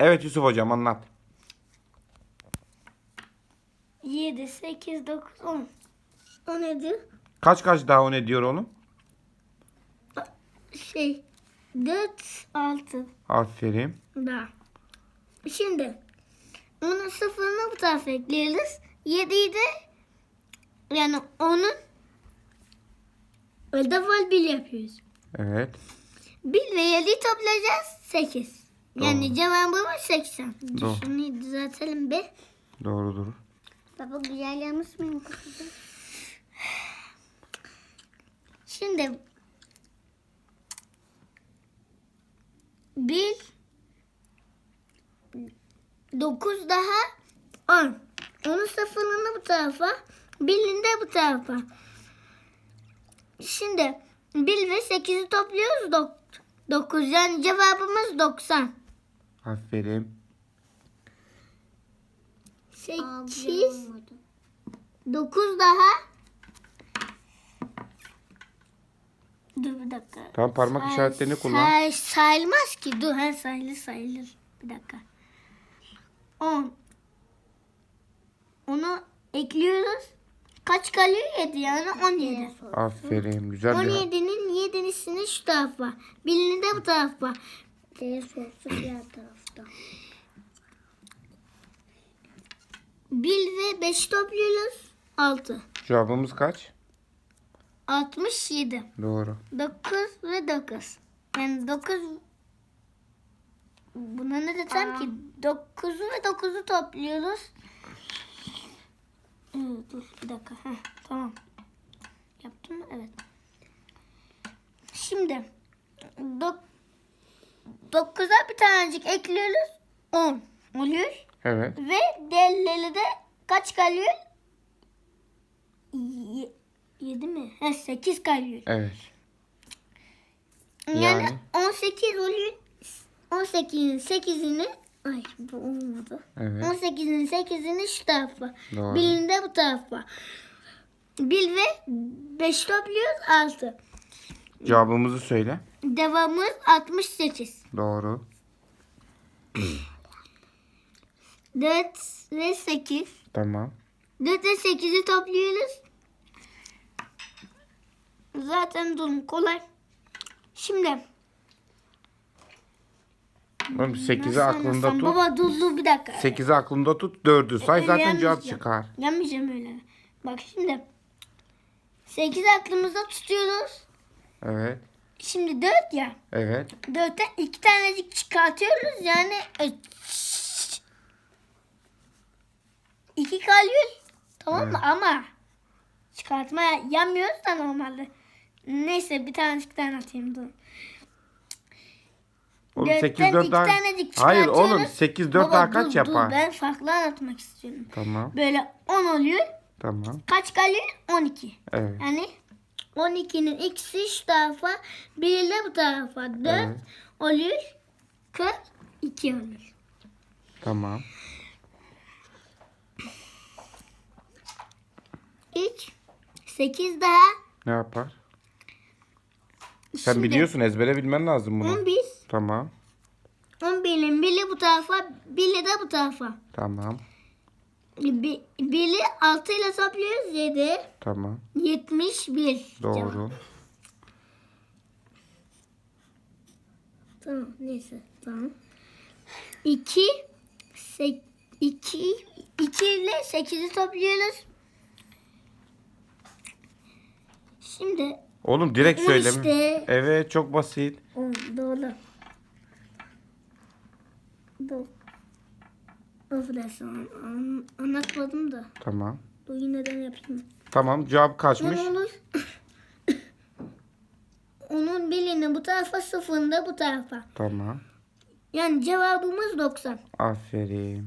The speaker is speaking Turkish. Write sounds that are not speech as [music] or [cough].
Evet Yusuf hocam anlat. 7, 8, 9, 10. O nedir? Kaç kaç daha o ne diyor onu? Şey 4, 6 Aferin. daha. Şimdi onun sıfırını bu tarafa ekliyoruz. 7'yi de yani onun ödev bil yapıyoruz. Evet. 1 ve 7'yi toplayacağız 8. Yani Doğru. cevabımız 80. Doğru. Şunu düzeltelim bir. Doğrudur. Baba güzel yanlış mıyım? Şimdi bir dokuz daha on. Onun sıfırını bu tarafa, birini de bu tarafa. Şimdi bir ve sekizi topluyoruz. Dok dokuz yani cevabımız doksan. Aferin. Sekiz, dokuz daha. Dur bir dakika. Tamam parmak Say- işaretlerini kullan. say- sayılmaz ki. Dur her sayılır sayılır. Bir dakika. 10. Onu ekliyoruz. Kaç kalıyor? 7 yani 17. Aferin. Güzel bir 17'nin 7'nisini şu tarafa. Birini de bu tarafa. D sorusu diğer tarafta. 1 ve 5 topluyoruz. 6. Cevabımız kaç? 67. Doğru. 9 ve 9. Yani 9 Buna ne desem ki 9'u ve 9'u topluyoruz. Evet, dur bir dakika. Heh, tamam. Yaptım mı? Evet. Şimdi 9'a bir tanecik ekliyoruz. 10 oluyor. Evet. Ve diğerleri de kaç kalıyor? 7 mi? He 8 kalıyor. Evet. Yani, Yani? 18 oluyor. 18'in 8'ini ay bu olmadı. Evet. 18'in 8'ini şu tarafa. Doğru. Birini de bu tarafa. 1 ve 5 topluyoruz 6. Cevabımızı söyle. Devamımız 68. Doğru. 4 ve 8. Tamam. 4 ve 8'i topluyoruz. Zaten durum kolay. Şimdi Oğlum 8'i nasıl aklında tut. Baba dur dur bir dakika. 8'i aklında tut. 4'ü say zaten cevap çıkar. Yanmayacağım öyle. Bak şimdi 8 aklımızda tutuyoruz. Evet. Şimdi 4 ya. Evet. 4'ten 2 tanecik çıkartıyoruz. Yani 2 kalıyor. Tamam mı? Ama çıkartmaya yanmıyoruz da normalde. Neyse bir tanecik daha atayım dur. Oğlum Dörtten 8 4 iki daha. tanecik Hayır oğlum çıkartıyoruz. 8 4 Baba, daha kaç dur, yapar? ben farklı anlatmak istiyorum. Tamam. Böyle 10 oluyor. Tamam. Kaç kalıyor? 12. Evet. Yani 12'nin ikisi şu tarafa, biri de bu tarafa. 4 Evet. oluyor. 42 oluyor. Tamam. 3 8 daha Ne yapar? Sen Şimdi biliyorsun ezbere bilmen lazım bunu. 11 Tamam. 11'in biri bu tarafa, biri de bu tarafa. Tamam. Bir, biri 6 ile topluyoruz 7. Tamam. 71. Doğru. Cevap. Tamam neyse tamam. 2 2 2 ile 8'i topluyoruz. Şimdi Oğlum direkt On söyle. işte. Evet çok basit. doğru. Doğru. Affedersin an, anlatmadım da. Tamam. Dur yine de yapayım. Tamam cevap kaçmış? On olur. [coughs] Onun birini bu tarafa sıfırını da bu tarafa. Tamam. Yani cevabımız 90. Aferin.